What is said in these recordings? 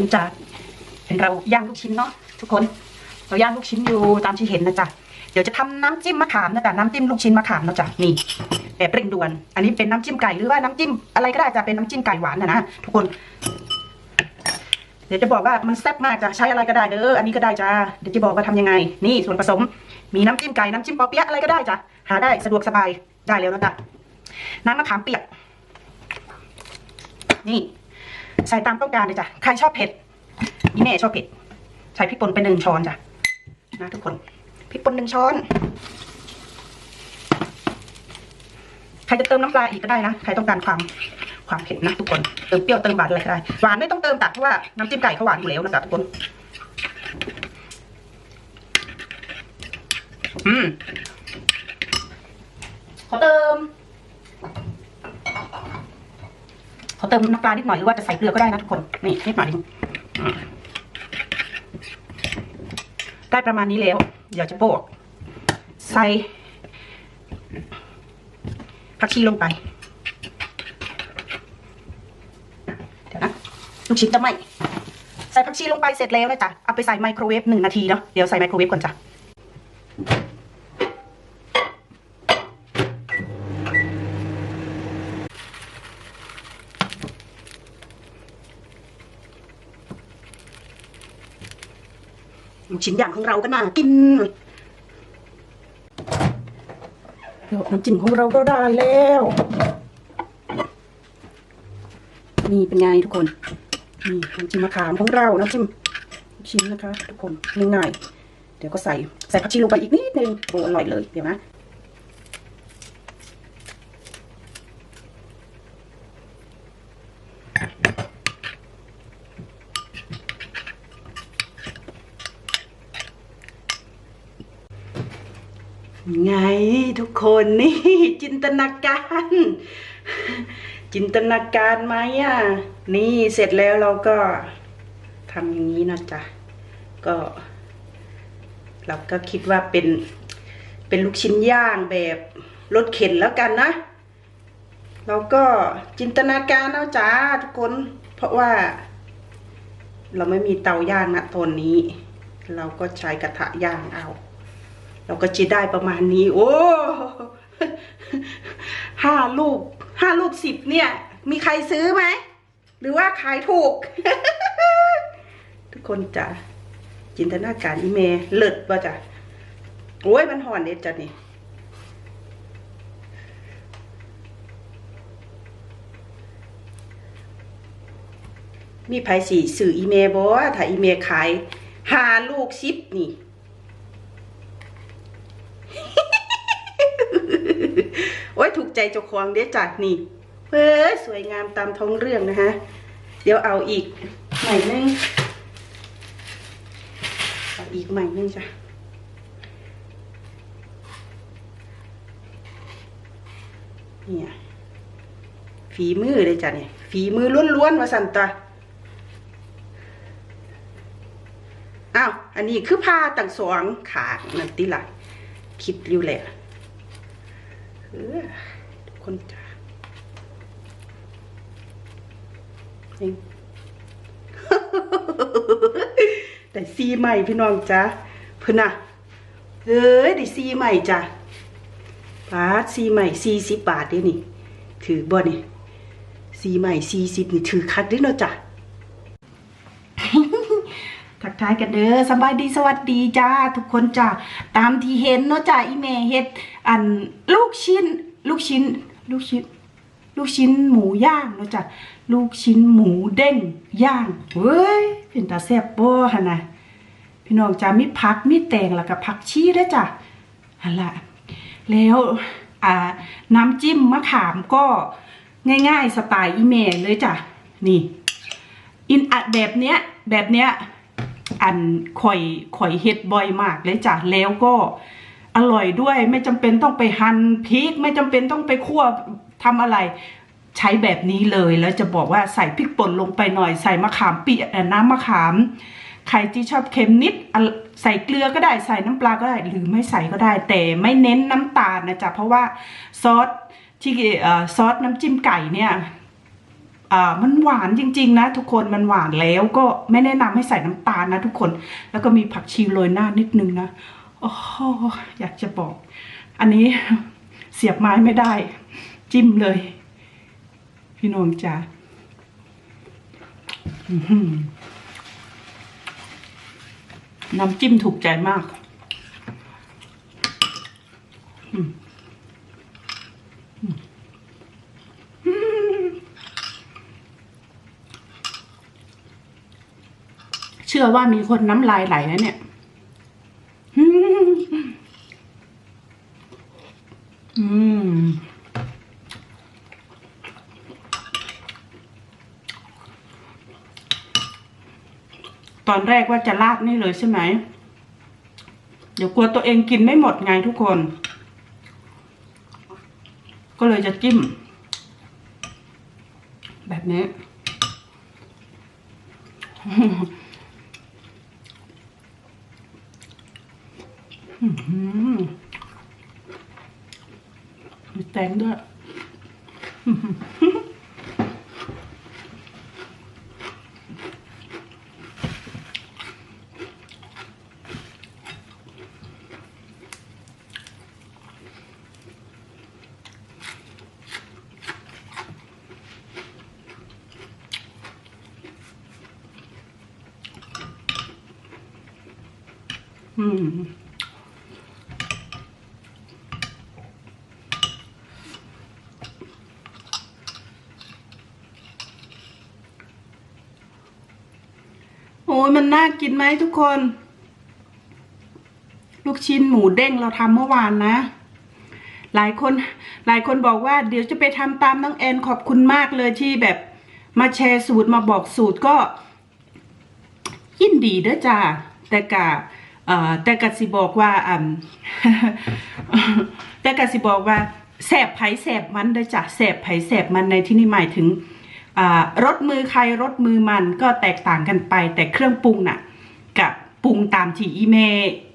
คุณจ๋าเป็นเราย่างลูกชิ้นเนาะทุกคน เราย่างลูกชิ้นอยู่ตามที่เห็นนะจ๊ะเดี๋ยวจะทำน้ำจิ้มมะขามนะจ๊ะน้ำจิ้มลูกชิ้นมะขามนะจ๊ะนี่แบบเร่งด่วน อันนี้เป็นน้ำจิ้มไก่หรือว่าน้ำจิ้มอะไรก็ได้จะเป็นน้ำจิ้มไก่หวานนะนะทุกคน เดี๋ยวจะบอกว่ามันแซ่บมากจ้ะใช้อะไรก็ได้เด้ออันนี้ก็ได้จ้าเดี๋ยวจะบอกว่าทำยังไง นี่ส่วนผสม มีน้ำจิ้มไก่น้ำจิ้มปอเปี๊ยะอะไรก็ได้จ้ะหาได้สะดวกสบายได้แล้วนะจ๊ะน้ำมะขามเปียก นี่ ใส่ตามต้องการเลยจ้ะ ใครชอบเผ็ดนี่แม่ชอบเผ็ด ใส่พริกป่นไปหนึ่งช้อนจ้ะ นะทุกคน พริกป่นหนึ่งช้อน ใครจะเติมน้ำปลาอีกก็ได้นะ ใครต้องการความความเผ็ดนะทุกคน เติมเปรี้ยวเติมหวานอะไรก็ได้ หวานไม่ต้องเติมตัดเพราะว่าน้ำจิ้มไก่เขาหวานอยู่แล้วนะจ๊ะทุกคน อืมขอเติม ขอเติมน้ำปลานิดหน่อยหรือว่าจะใส่เกลือก็ได้นะทุกคน นี่นิดหน่อยนึงอืมได้ประมาณนี้แล้ว เดี๋ยวจะโปะใส่ผักชีลงไป เดี๋ยวนะ ลูกชิ้นจะไหมใส่ผักชีลงไปเสร็จแล้วนะจ๊ะ เอาไปใส่ไมโครเวฟหนึ่งนาทีเนาะ เดี๋ยวใส่ไมโครเวฟก่อนจ้ะ ชิ้นอย่างของเราก็น่ากินเดี๋ยวน้ำจิ้มของเราก็ได้แล้ว นี่เป็นไงทุกคนนี่น้ำจิ้มมะขามของเราน้ำจิ้มชิ้นนะคะ ทุกคนง่ายๆเดี๋ยวก็ใส่ใส่ผักชีลงไปอีกนิดนึงโอ้อร่อยเลยเดี๋ยวนะ ไงทุกคนนี่ จินตนาการ จินตนาการไหมอะ นี่เสร็จแล้วเราก็ทำอย่างนี้นะจ๊ะ ก็ เราก็คิดว่าเป็นเป็นลูกชิ้นย่างแบบรถเข็นแล้วกันนะ เราก็จินตนาการเอาจ้าทุกคน เพราะว่า เราไม่มีเตาย่างนะตอนนี้ เราก็ใช้กระทะย่างเอา เราก็จะได้ประมาณนี้ โอ้ห้าลูกห้าลูกสิบเนี่ย มีใครซื้อไหม หรือว่าขายถูก ทุกคนจ้ะจินตนาการอีเมเลิศว่าจ้ะโอ้ยมันห่อนเด็ดจ้ะนี่มีไผสีสื่ออีเมบอถ้าอีเมขายหาลูกสิบนี่ โอ้ยถูก ใจเจ้าของเด้จัดนี่เฮ้ยสวยงามตามท้องเรื่องนะฮะเดี๋ยวเอาอีกใหม่นึงเอาอีกใหม่นึงจ้ะเนี่ยฝีมือเลยจ้ะเนี่ยฝีมือล้วนๆมาสันตัวอ้าวอันนี้คือผ้าต่างสองขานั่นติละคิดอยู่แหละ เออทุกคนจ้านี่ได้ซีใหม่พี่น้องจ้าเพื่อนน่ะเอ้ยได้ซีใหม่จ้ะบาทซีใหม่สี่สิบบาทเด้นี่ ถือบ่นี่ซีใหม่สี่สิบนี่ถือคักเด้เนาะจ้ะทักทายกันเด้อสบายดีสวัสดีจ้า ทุกคนจ้าตามที่เห็นเนาะจ้าอีเมเฮ็ดอันลูกชิ้น ลูกชิ้น ลูกชิ้น ลูกชิ้นหมูย่างเนาะจ้ะลูกชิ้นหมูเด้งย่างเว้ยเป็นตาแซ่บบ่หั่นะพี่น้องจ้ามีผักมีแตงแล้วก็ผักชีด้วยจ้ะหั่นล่ะแล้วอ่าน้ำจิ้มมะขามก็ง่ายๆสไตล์อีเมลเลยจ้ะนี่อินอัดแบบเนี้ยแบบเนี้ยอันข่อยข่อยเฮ็ดบ่อยมากเลยจ้ะแล้วก็ อร่อยด้วย ไม่จำเป็นต้องไปหั่นพริก ไม่จำเป็นต้องไปคั่วทำอะไร ใช้แบบนี้เลยแล้วจะบอกว่าใส่พริกป่นลงไปหน่อยใส่มะขามเปียกน้ำมะขามใครที่ชอบเค็มนิดใส่เกลือก็ได้ใส่น้ำปลาก็ได้ หรือไม่ใส่ก็ได้ แต่ไม่เน้นน้ำตาลนะจ๊ะเพราะว่าซอสที่เอ่อซอสน้ำจิ้มไก่เนี่ยอ่ามันหวานจริง ๆ นะ ทุกคนมันหวานแล้วก็ไม่แนะนำให้ใส่น้ำตาลนะทุกคน แล้วก็มีผักชีโรยหน้านิดนึงนะ โอ้โหอยากจะบอก อันนี้เสียบไม้ไม่ได้ จิ้มเลย พี่นงจ๋าน้ำจิ้มถูกใจมากเชื่อว่ามีคนน้ำลายไหลนะเนี่ย อืม ตอนแรกว่าจะราดนี่เลยใช่ไหม เดี๋ยวกลัวตัวเองกินไม่หมดไงทุกคน ก็เลยจะจิ้ม แบบนี้ มีแตงด้วย อืม โอ้ ยมันน่ากินไหมทุกคน ลูกชิ้นหมูเด้งเราทำเมื่อวานนะ หลายคนหลายคนบอกว่า เดี๋ยวจะไปทำตามน้องแอนขอบคุณมากเลยที่แบบมาแชร์สูตรมาบอกสูตรก็ยินดีเด้อจ้าแต่กะแต่กะสิบอกว่าอ่แต่กะสิบอกว่าแสบไผ่แสบมันเด้อจ้ะแสบไผ่แสบมันในที่นี้หมายถึง รสมือใครรสมือมันก็แตกต่างกันไป แต่เครื่องปรุงน่ะกับปรุงตามที่อีเม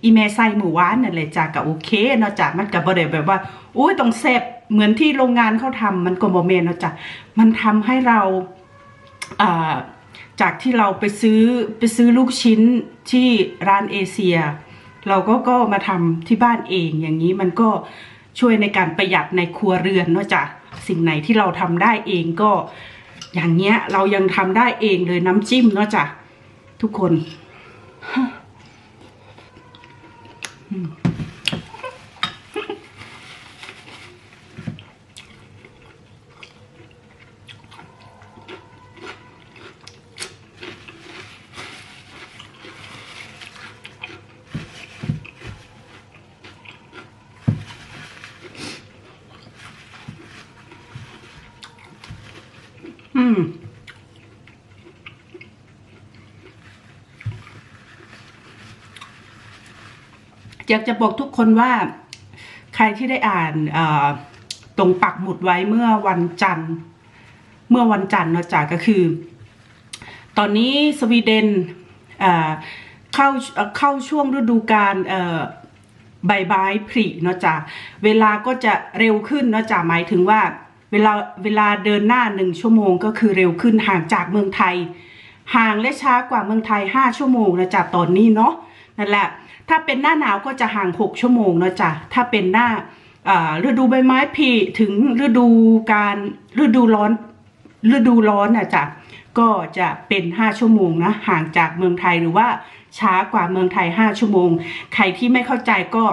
อีเมใส่หมูหวานนั่นแหละจ้ะก็โอเคเนาะจ้ะมันก็บ่ได้แบบว่าอุ้ยต้องแสบเหมือนที่โรงงานเขาทำมันก็บ่แม่นเนาะจ้ะมันทำให้เราจากที่เราไปซื้อไปซื้อลูกชิ้นที่ร้านเอเชีย เราก็ก็มาทำที่บ้านเองอย่างนี้มันก็ช่วยในการประหยัดในครัวเรือนเนาะจ้ะสิ่งไหนที่เราทำได้เองก็ อย่างเงี้ยเรายังทำได้เองเลยน้ำจิ้มเนาะจ้ะทุกคน อื อยากจะบอกทุกคนว่า ใครที่ได้อ่านตรงปักหมุดไว้เมื่อวันจันทร์ เมื่อวันจันทร์เนาะจ้ะก็คือ ตอนนี้สวีเดนเข้าเข้าช่วงฤดูกาลใบไม้ผลิเนาะจ้ะเวลาก็จะเร็วขึ้นเนาะจ้ะหมายถึงว่าเวลาเวลาเดินหน้าหนึ่งชั่วโมงก็คือเร็วขึ้นห่างจากเมืองไทย ห่างและช้ากว่าเมืองไทย 5 ชั่วโมงนะจ๊ะตอนนี้เนาะนั่นแหละ ถ้าเป็นหน้าหนาวก็จะห่าง 6 ชั่วโมงนะจ๊ะถ้าเป็นหน้าฤดูใบไม้ผลิถึงฤดูการฤดูร้อนฤดูร้อนนะจ๊ะก็จะเป็น 5 ชั่วโมงนะห่างจากเมืองไทยหรือว่าช้ากว่าเมืองไทย 5 ชั่วโมง ใครที่ไม่เข้าใจก็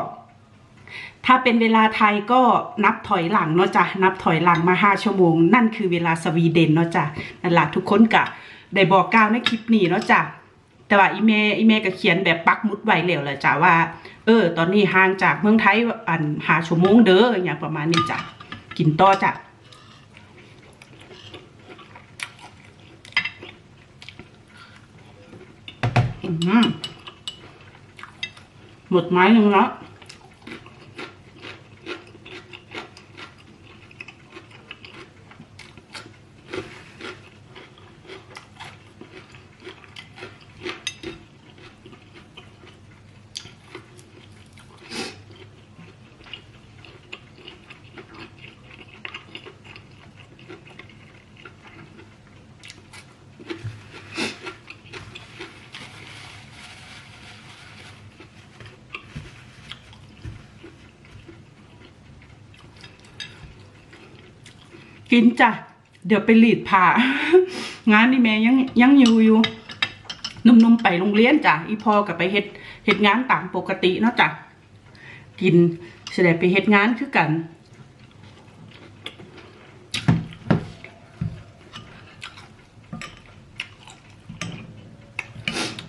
ถ้าเป็นเวลาไทยก็นับถอยหลังเนาะจ้ะนับถอยหลังมาห้าชั่วโมง นั่นคือเวลาสวีเดนเนาะจ้ะนั่นแหละทุกคนกะได้บอกกล่าวในคลิปนี้เนาะจ้ะ แต่ว่าอีเมอีเมก็เขียนแบบปักมุดไว้แล้วแหละจ้ะว่า เออ ตอนนี้ห่างจากเมืองไทยอันหาชั่วโมงเด้ออย่างประมาณนี้จ้ะกินต่อจ้ะอืมหมดไม้หนึ่งแล้ว กินจ้ะ เดี๋ยวไปหลีดผ่างานนี่แม่ยังยังอยู่อยู่นุ่มๆไปโรงเรียนจ้ะอีพอกับไปเฮ็ดเฮ็ดงานตามปกติเนาะจ้ะกินเสด็จไปเฮ็ดงานคือกัน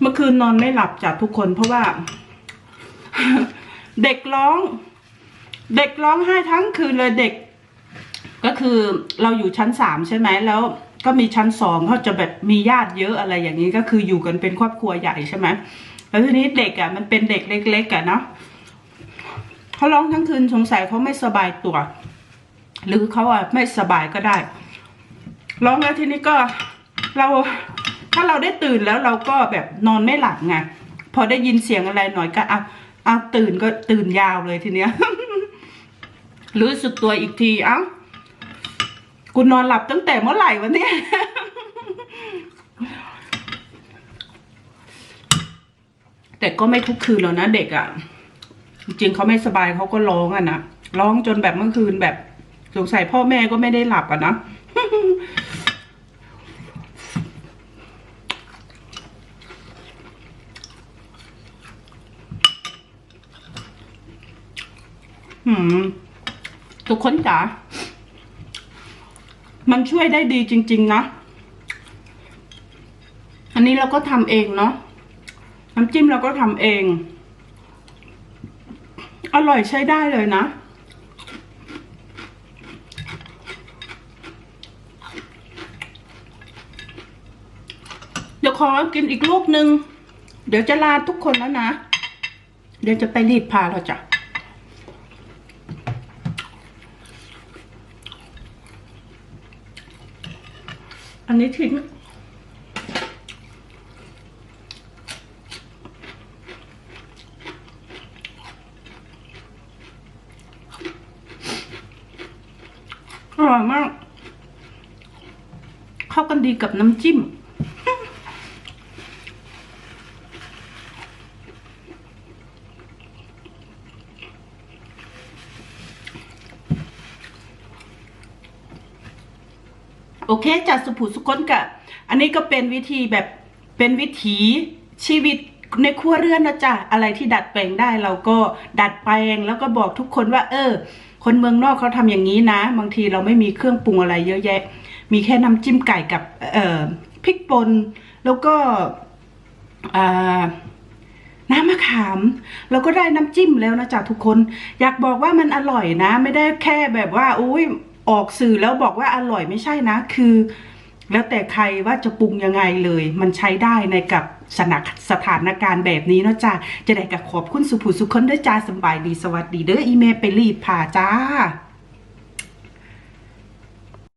เมื่อคืนนอนไม่หลับจ้ะทุกคนเพราะว่า เด็กร้อง เด็กร้องไห้ทั้งคืนเลยเด็ก ก็คือเราอยู่ชั้นสามใช่ไหมแล้วก็มีชั้นสองเขาจะแบบมีญาติเยอะอะไรอย่างนี้ก็คืออยู่กันเป็นครอบครัวใหญ่ใช่ไหมแล้วทีนี้เด็กอะมันเป็นเด็กเล็กๆอะเนาะเขาร้องทั้งคืนสงสัยเขาไม่สบายตัว หรือเขาอะไม่สบายก็ได้ร้องแล้วทีนี้ก็เราถ้าเราได้ตื่นแล้วเราก็แบบนอนไม่หลับไงพอได้ยินเสียงอะไรหน่อยก็อะอะตื่นก็ตื่นยาวเลยทีเนี้ยรู้สึกตัวอีกทีเอ้า กูนอนหลับตั้งแต่เมื่อไหร่วะเนี่ยแต่ก็ไม่ทุกคืนแล้วนะเด็กอะ่ะ จริงเขาไม่สบายเขาก็ร้องอะนะร้องจนแบบเมื่อคืนแบบสงสัยพ่อแม่ก็ไม่ได้หลับอะนะทุกคนจ๋า มันช่วยได้ดีจริง ๆ นะ อันนี้เราก็ทำเองเนาะน้ำจิ้มเราก็ทำเอง อร่อยใช้ได้เลยนะ เดี๋ยวขอกินอีกลูกหนึ่งเดี๋ยวจะลาทุกคนแล้วนะ เดี๋ยวจะไปรีดพาเราจ้ะ นนี้ทิ้งอร่อยมาก เข้ากันดีกับน้ำจิ้ม โอเคจากสุภูสุคนกะ อันนี้ก็เป็นวิธีแบบเป็นวิถีชีวิตในครัวเรือนนะจ๊ะอะไรที่ดัดแปลงได้เราก็ดัดแปลงแล้วก็บอกทุกคนว่า เออ คนเมืองนอกเขาทำอย่างนี้นะ บางทีเราไม่มีเครื่องปรุงอะไรเยอะแยะ มีแค่น้ำจิ้มไก่กับเอ่อพริกป่นแล้วก็อ่าน้ำมะขาม เราก็ได้น้ำจิ้มแล้วนะจ๊ะทุกคน อยากบอกว่ามันอร่อยนะ ไม่ได้แค่แบบว่าอุ้ย ออกสื่อแล้วบอกว่าอร่อยไม่ใช่นะ คือ แล้วแต่ใครว่าจะปรุงยังไงเลย มันใช้ได้ในกับสถานสถานการณ์แบบนี้เนาะจ้าจะได้กับขอบคุณสุภูสุคนเด้อจ้าสบายดีสวัสดีเด้ออีเมลไปรีบผ่าจ้า